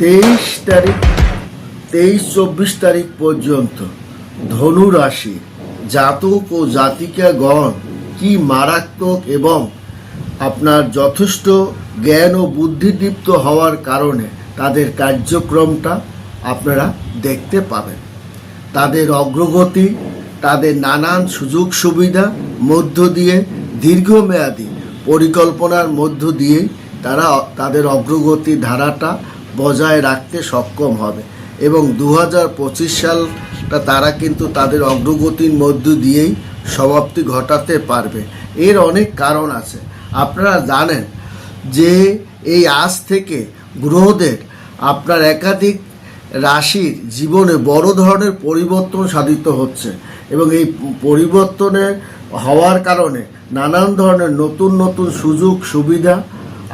তেইশ তারিখ, তেইশ চব্বিশ তারিখ পর্যন্ত ধনু রাশি জাতক ও জাতিকাগণ কি মারাত্মক এবং আপনার যথেষ্ট জ্ঞান ও বুদ্ধিদীপ্ত হওয়ার কারণে তাদের কার্যক্রমটা আপনারা দেখতে পাবেন। তাদের অগ্রগতি, তাদের নানান সুযোগ সুবিধা মধ্য দিয়ে দীর্ঘমেয়াদী পরিকল্পনার মধ্য দিয়েই তারা, তাদের অগ্রগতি ধারাটা বজায় রাখতে সক্ষম হবে। এবং দু হাজার পঁচিশ সালটা তারা কিন্তু তাদের অগ্রগতির মধ্য দিয়েই সমাপ্তি ঘটাতে পারবে। এর অনেক কারণ আছে। আপনারা জানেন যে এই আজ থেকে গ্রহদের আপনার একাধিক রাশির জীবনে বড় ধরনের পরিবর্তন সাধিত হচ্ছে এবং এই পরিবর্তনের হওয়ার কারণে নানান ধরনের নতুন নতুন সুযোগ সুবিধা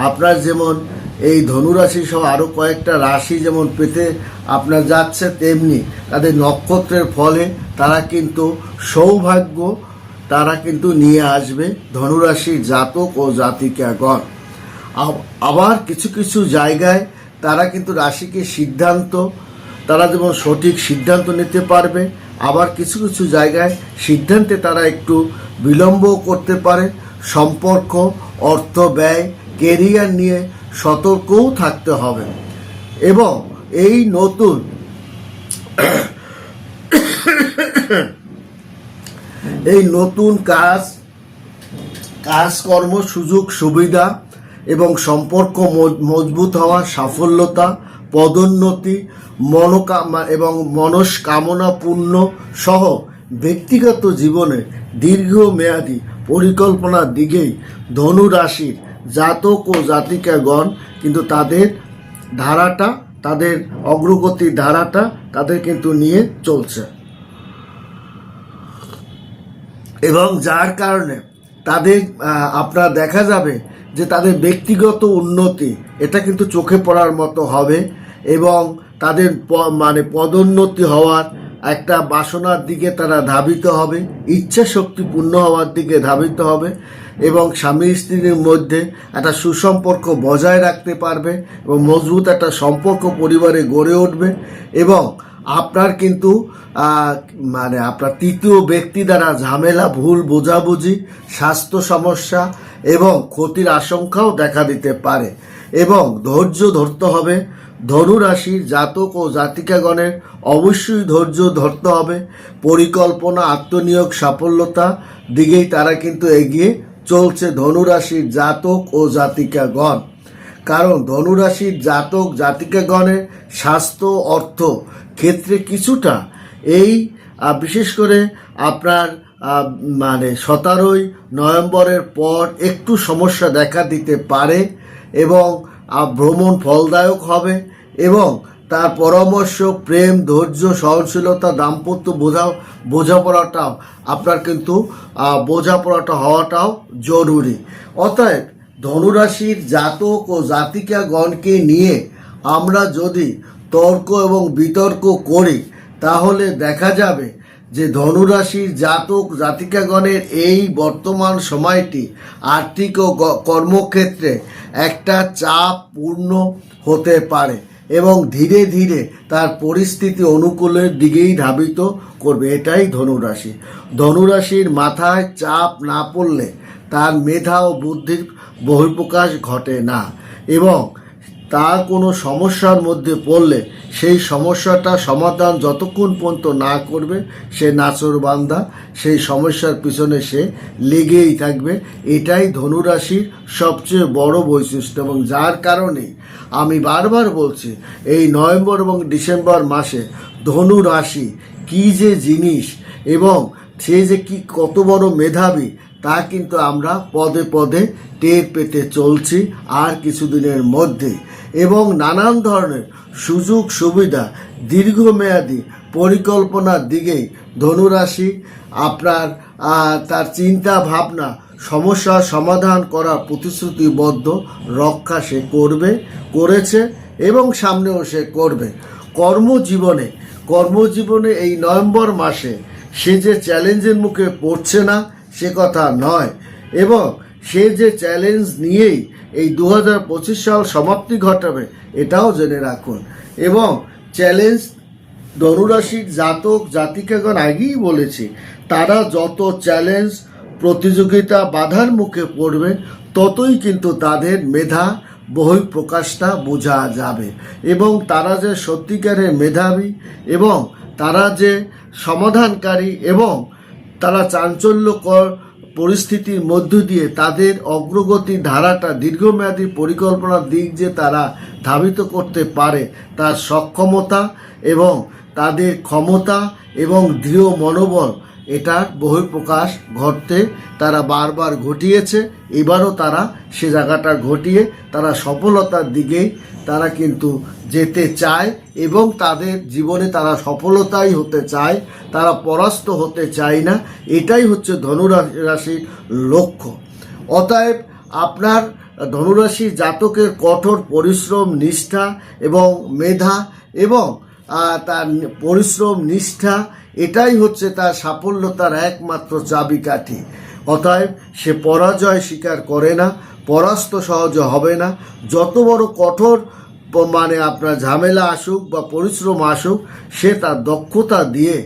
আপনার যেমন এই ধনুরাশি সহ আরও কয়েকটা রাশি যেমন পেতে আপনার যাচ্ছে, তেমনি তাদের নক্ষত্রের ফলে তারা কিন্তু সৌভাগ্য, তারা কিন্তু নিয়ে আসবে ধনুরাশির জাতক ও জাতিকাগণ। আব- আবার কিছু কিছু জায়গায় তারা কিন্তু রাশিকে সিদ্ধান্ত, তারা যেমন সঠিক সিদ্ধান্ত নিতে পারবে, আবার কিছু কিছু জায়গায় সিদ্ধান্তে তারা একটু বিলম্বও করতে পারে। সম্পর্ক, অর্থ ব্যয় কেরিয়ার নিয়ে সতর্কও থাকতে হবে। এবং এই নতুন এই নতুন কাজ, কাজকর্ম, সুযোগ, সুবিধা এবং সম্পর্ক মজ- মজবুত হওয়া, সাফল্যতা, পদোন্নতি, মনোকামনা এবং মনস্কামনা পূর্ণ সহ ব্যক্তিগত জীবনে দীর্ঘমেয়াদী পরিকল্পনার দিকেই ধনু রাশির জাতক ও জাতিকাগণ, কিন্তু তাদের ধারাটা, তাদের অগ্রগতির ধারাটা তাদের কিন্তু নিয়ে চলছে। এবং যার কারণে তাদের আপনার দেখা যাবে যে তাদের ব্যক্তিগত উন্নতি, এটা কিন্তু চোখে পড়ার মতো হবে এবং তাদের মানে পদোন্নতি হওয়ার একটা বাসনার দিকে তারা ধাবিত হবে ইচ্ছা শক্তি পূর্ণ হওয়ার দিকে ধাবিত হবে এবং স্বামী স্ত্রীর মধ্যে একটা সুসম্পর্ক বজায় রাখতে পারবে এবং মজবুত একটা সম্পর্ক পরিবারে গড়ে উঠবে এবং আপনার কিন্তু মানে আপনার তৃতীয় ব্যক্তি দ্বারা ঝামেলা, ভুল বোঝাবুঝি, স্বাস্থ্য সমস্যা এবং ক্ষতির আশঙ্কাও দেখা দিতে পারে এবং ধৈর্য ধরতে হবে। ধনু রাশির জাতক ও জাতিকাগণের অবশ্যই ধৈর্য ধরতে হবে। পরিকল্পনা, আত্মনিয়োগ, সাফল্যতা দিকেই তারা কিন্তু এগিয়ে চলছে ধনু রাশির জাতক ও জাতিকাগণ। কারণ ধনুরাশির জাতক, জাতিকাগণের স্বাস্থ্য, অর্থ ক্ষেত্রে কিছুটা এই বিশেষ করে আপনার মানে সতেরোই নভেম্বরের পর একটু সমস্যা দেখা দিতে পারে এবং ভ্রমণ ফলদায়ক হবে এবং তার পরামর্শ, প্রেম, ধৈর্য, সহনশীলতা, দাম্পত্য বোঝা বোঝাপড়াটাও আপনার কিন্তু বোঝাপড়াটা হওয়াটাও জরুরি। অতএব ধনুরাশির জাতক ও জাতিকাগণকে নিয়ে আমরা যদি তর্ক এবং বিতর্ক করি, তাহলে দেখা যাবে যে ধনুরাশির জাতক জাতিকাগণের এই বর্তমান সময়টি আর্থিক ও কর্মক্ষেত্রে একটা চাপ পূর্ণ হতে পারে এবং ধীরে ধীরে তার পরিস্থিতি অনুকূলের দিকেই ধাবিত করবে। এটাই ধনুরাশি। ধনুরাশির মাথায় চাপ না পড়লে তার মেধা ও বুদ্ধির বহিঃপ্রকাশ ঘটে না এবং তার কোনো সমস্যার মধ্যে পড়লে সেই সমস্যাটা সমাধান যতক্ষণ পর্যন্ত না করবে, সে নাচর বান্ধা সেই সমস্যার পিছনে সে লেগেই থাকবে। এটাই ধনুরাশির সবচেয়ে বড় বৈশিষ্ট্য এবং যার কারণে আমি বারবার বলছি, এই নভেম্বর এবং ডিসেম্বর মাসে ধনু রাশি কী যে জিনিস এবং সে যে কি কত বড় মেধাবী তা কিন্তু আমরা পদে পদে টের পেতে চলছি আর কিছুদিনের মধ্যে। এবং নানান ধরনের সুযোগ সুবিধা, দীর্ঘমেয়াদী পরিকল্পনার দিকেই ধনুরাশি, আপনার তার চিন্তা ভাবনা সমস্যার সমাধান করার প্রতিশ্রুতিবদ্ধ রক্ষা সে করবে, করেছে এবং সামনেও সে করবে। কর্মজীবনে কর্মজীবনে এই নভেম্বর মাসে সে যে চ্যালেঞ্জের মুখে পড়ছে না সে কথা নয়। এবং সে যে চ্যালেঞ্জ নিয়েই এই দু হাজার পঁচিশ সাল সমাপ্তি ঘটাবে, এটাও জেনে রাখুন। এবং চ্যালেঞ্জ ধনুরাশির জাতক, জাতিকাগণ আগেই বলেছি, তারা যত চ্যালেঞ্জ প্রতিযোগিতা বাধার মুখে পড়বে, ততই কিন্তু তাদের মেধা বহি প্রকাশটা বোঝা যাবে। এবং তারা যে সত্যিকারের মেধাবী, এবং তারা যে সমাধানকারী, এবং তারা চাঞ্চল্যকর পরিস্থিতির মধ্য দিয়ে তাদের অগ্রগতি ধারাটা দীর্ঘমেয়াদী পরিকল্পনার দিক যে তারা ধাবিত করতে পারে তার সক্ষমতা এবং তাদের ক্ষমতা এবং দৃঢ় মনোবল এটার বহিঃপ্রকাশ ঘটতে তারা বারবার ঘটিয়েছে। এবারও তারা সে জায়গাটা ঘটিয়ে তারা সফলতার দিকেই তারা কিন্তু যেতে চায় এবং তাদের জীবনে তারা সফলতাই হতে চায়, তারা পরাস্ত হতে চায় না। এটাই হচ্ছে ধনুরাশির লক্ষ্য। অতএব আপনার ধনুরাশি জাতকের কঠোর পরিশ্রম, নিষ্ঠা এবং মেধা এবং তার পরিশ্রম, নিষ্ঠা, এটাই হচ্ছে তার সাফল্যতার একমাত্র চাবিকাঠি। অতএব সে পরাজয় স্বীকার করে না, পরাস্ত সহজে হবে না। যত বড় কঠোর মানে আপনার ঝামেলা আসুক বা পরিশ্রম আসুক, সে তার দক্ষতা দিয়ে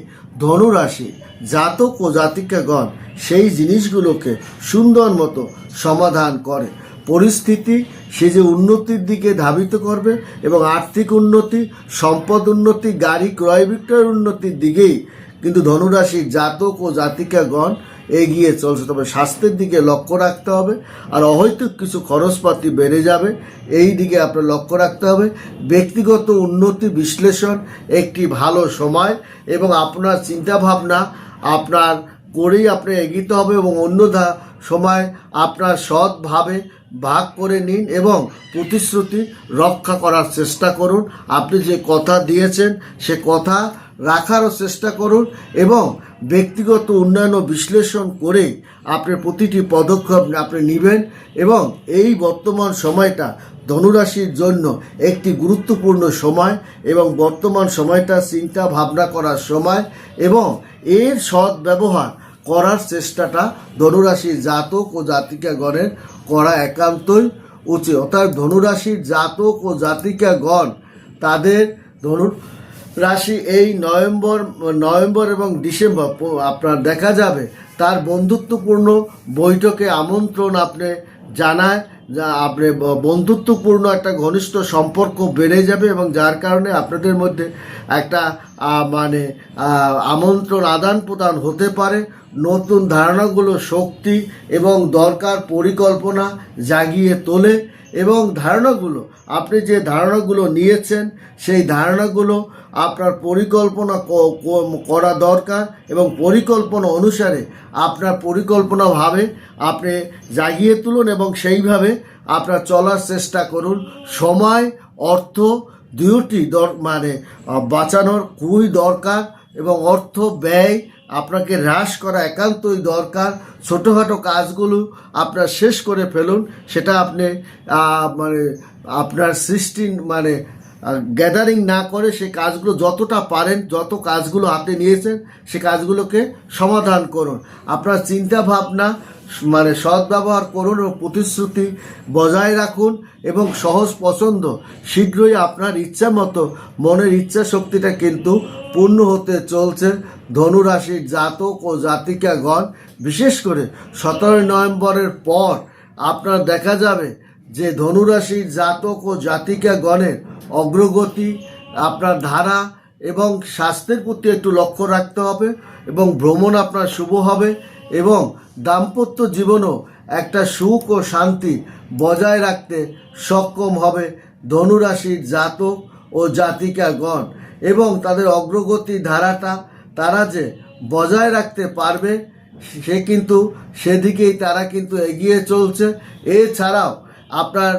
ধনুরাশি, জাতক ও জাতিকাগণ সেই জিনিসগুলোকে সুন্দর মতো সমাধান করে। পরিস্থিতি, সে যে উন্নতির দিকে ধাবিত করবে এবং আর্থিক উন্নতি, সম্পদ উন্নতি, গাড়ি ক্রয় বিক্রয়ের উন্নতির দিকেই কিন্তু ধনুরাশির জাতক ও জাতিকাগণ এগিয়ে চলছে। তবে স্বাস্থ্যের দিকে লক্ষ্য রাখতে হবে আর অহৈতুক কিছু খরচপাতি বেড়ে যাবে। এই দিকে আপনার লক্ষ্য রাখতে হবে। ব্যক্তিগত উন্নতি বিশ্লেষণ একটি ভালো সময় এবং আপনার চিন্তাভাবনা আপনার করেই আপনি এগিতে হবে এবং অন্য ধা- সময় আপনার সৎভাবে ভাগ করে নিন এবং প্রতিশ্রুতি রক্ষা করার চেষ্টা করুন। আপনি যে কথা দিয়েছেন, সে কথা রাখারও চেষ্টা করুন এবং ব্যক্তিগত উন্নয়ন ও বিশ্লেষণ করে আপনি প্রতিটি পদক্ষেপ আপনি নেবেন এবং এই বর্তমান সময়টা ধনুরাশির জন্য একটি গুরুত্বপূর্ণ সময় এবং বর্তমান সময়টা চিন্তা ভাবনা করার সময় এবং এর সদ্ব্যবহার করার চেষ্টাটা ধনুরাশির জাতক ও জাতিকাগণের করা একান্তই উচিত। অর্থাৎ ধনুরাশির জাতক ও জাতিকাগণ তাদের ধনু রাশি এই নভেম্বর নভেম্বর এবং ডিসেম্বর আপনার দেখা যাবে, তার বন্ধুত্বপূর্ণ বৈঠকে আমন্ত্রণ আপনি জানায় যা আপনি বন্ধুত্বপূর্ণ একটা ঘনিষ্ঠ সম্পর্ক বেড়ে যাবে এবং যার কারণে আপনাদের মধ্যে একটা মানে আমন্ত্রণ আদান প্রদান হতে পারে, নতুন ধারণাগুলো শক্তি এবং দরকার পরিকল্পনা জাগিয়ে তোলে এবং ধারণাগুলো, আপনি যে ধারণাগুলো নিয়েছেন, সেই ধারণাগুলো আপনার পরিকল্পনা করা দরকার এবং পরিকল্পনা অনুসারে আপনার পরিকল্পনাভাবে আপনি জাগিয়ে তুলুন এবং সেইভাবে আপনার চলার চেষ্টা করুন। সময়, অর্থ দুটি দর মানে বাঁচানোর খুবই দরকার এবং অর্থ ব্যয় আপনাকে হ্রাস করা একান্তই দরকার। ছোটোখাটো কাজগুলো আপনার শেষ করে ফেলুন। সেটা আপনি মানে আপনার সৃষ্টি মানে গ্যাদারিং না করে সে কাজগুলো যতটা পারেন, যত কাজগুলো হাতে নিয়েছেন, সে কাজগুলোকে সমাধান করুন। আপনার চিন্তা ভাবনা মানে সদ্ব্যবহার করুন ও প্রতিশ্রুতি বজায় রাখুন এবং সহজ পছন্দ, শীঘ্রই আপনার ইচ্ছা মতো, মনের ইচ্ছা শক্তিটা কিন্তু পূর্ণ হতে চলছে। ধনুরাশির জাতক ও জাতিকাগণ, বিশেষ করে সতেরোই নভেম্বরের পর আপনার দেখা যাবে যে ধনুরাশির জাতক ও জাতিকাগণের অগ্রগতি, আপনার ধারা এবং স্বাস্থ্যের প্রতি একটু লক্ষ্য রাখতে হবে এবং ভ্রমণ আপনার শুভ হবে এবং দাম্পত্য জীবনও একটা সুখ ও শান্তি বজায় রাখতে সক্ষম হবে ধনুরাশির জাতক ও জাতিকাগণ এবং তাদের অগ্রগতি ধারাটা তারা যে বজায় রাখতে পারবে, সে কিন্তু সেদিকেই তারা কিন্তু এগিয়ে চলছে। এছাড়াও আপনার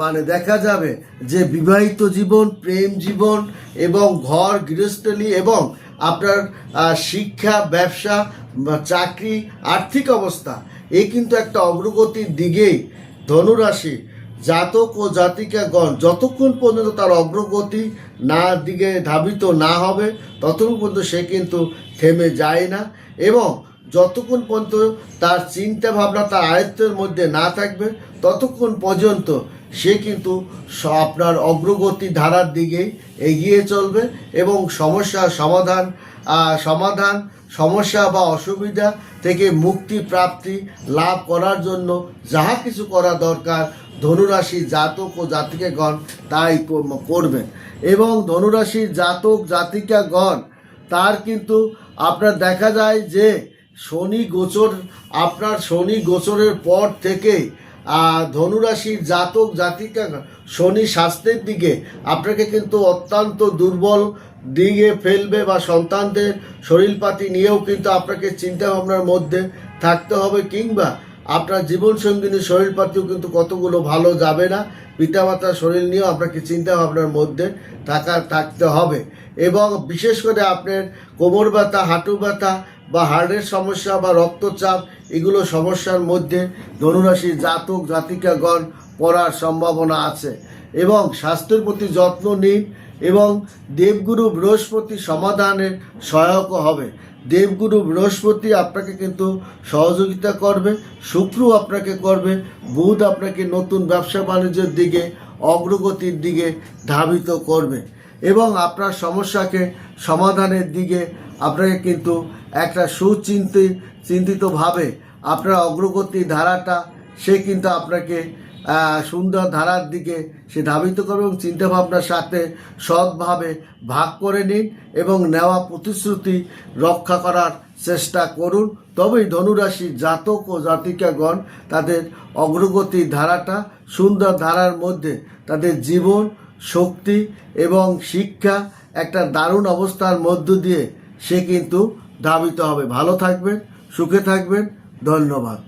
মানে দেখা যাবে যে বিবাহিত জীবন, প্রেম জীবন এবং ঘর গৃহস্থলী এবং আপনার শিক্ষা, ব্যবসা চাকরি, আর্থিক অবস্থা এই কিন্তু একটা অগ্রগতির দিকেই ধনুরাশি জাতক ও জাতিকাগণ যতক্ষণ পর্যন্ত তার অগ্রগতি না দিকে ধাবিত না হবে ততক্ষণ পর্যন্ত সে কিন্তু থেমে যায় না এবং যতক্ষণ পর্যন্ত তার চিন্তা ভাবনা, তার আয়ত্তের মধ্যে না থাকবে, ততক্ষণ পর্যন্ত সে কিন্তু আপনার অগ্রগতি ধারার দিকে এগিয়ে চলবে এবং সমস্যার সমাধান সমাধান, সমস্যা বা অসুবিধা থেকে মুক্তি, প্রাপ্তি লাভ করার জন্য যাহা কিছু করা দরকার ধনুরাশি জাতক ও জাতিকাগণ তাই কর- করবেন। এবং ধনুরাশির জাতক, জাতিকাগণ তার কিন্তু আপনার দেখা যায় যে শনি গোচর, আপনার শনি গোচরের পর থেকে ধনুরাশির জাতক জাতিকা শনি স্বাস্থ্যের দিকে, আপনাকে কিন্তু অত্যন্ত দুর্বল দিকে ফেলবে বা সন্তানদের শরীরপাতি নিয়েও কিন্তু আপনাকে চিন্তা ভাবনার মধ্যে থাকতে হবে, কিংবা আপনার জীবনসঙ্গিনীর শরীরপাতিও কিন্তু কতগুলো ভালো যাবে না, পিতামাতার শরীর নিয়েও আপনাকে চিন্তা ভাবনার মধ্যে থাকা, থাকতে হবে। এবং বিশেষ করে আপনার কোমর ব্যথা, হাঁটু ব্যথা বা হার্টের সমস্যা বা রক্তচাপ, এগুলো সমস্যার মধ্যে ধনুরাশির জাতক, জাতিকাগণ পড়ার সম্ভাবনা আছে এবং স্বাস্থ্যের প্রতি যত্ন নিন এবং দেবগুরু বৃহস্পতি সমাধানের সহায়ক হবে। দেবগুরু বৃহস্পতি আপনাকে কিন্তু সহযোগিতা করবে, শুক্র আপনাকে করবে, বুধ আপনাকে নতুন ব্যবসা বাণিজ্যের দিকে, অগ্রগতির দিকে ধাবিত করবে এবং আপনার সমস্যাকে সমাধানের দিকে আপনাকে কিন্তু একটা সুচিন্তিত চিন্তিতভাবে আপনার অগ্রগতি ধারাটা, সে কিন্তু আপনাকে সুন্দর ধারার দিকে সে ধাবিত করবে এবং চিন্তাভাবনার সাথে সৎভাবে ভাগ করে নিন এবং নেওয়া প্রতিশ্রুতি রক্ষা করার চেষ্টা করুন। তবেই ধনুরাশি জাতক ও জাতিকাগণ তাদের অগ্রগতি ধারাটা, সুন্দর ধারার মধ্যে তাদের জীবন, শক্তি এবং শিক্ষা একটা দারুণ অবস্থার মধ্য দিয়ে সে কিন্তু ধাবিত হবে। ভালো থাকবেন সুখে থাকবেন। ধন্যবাদ।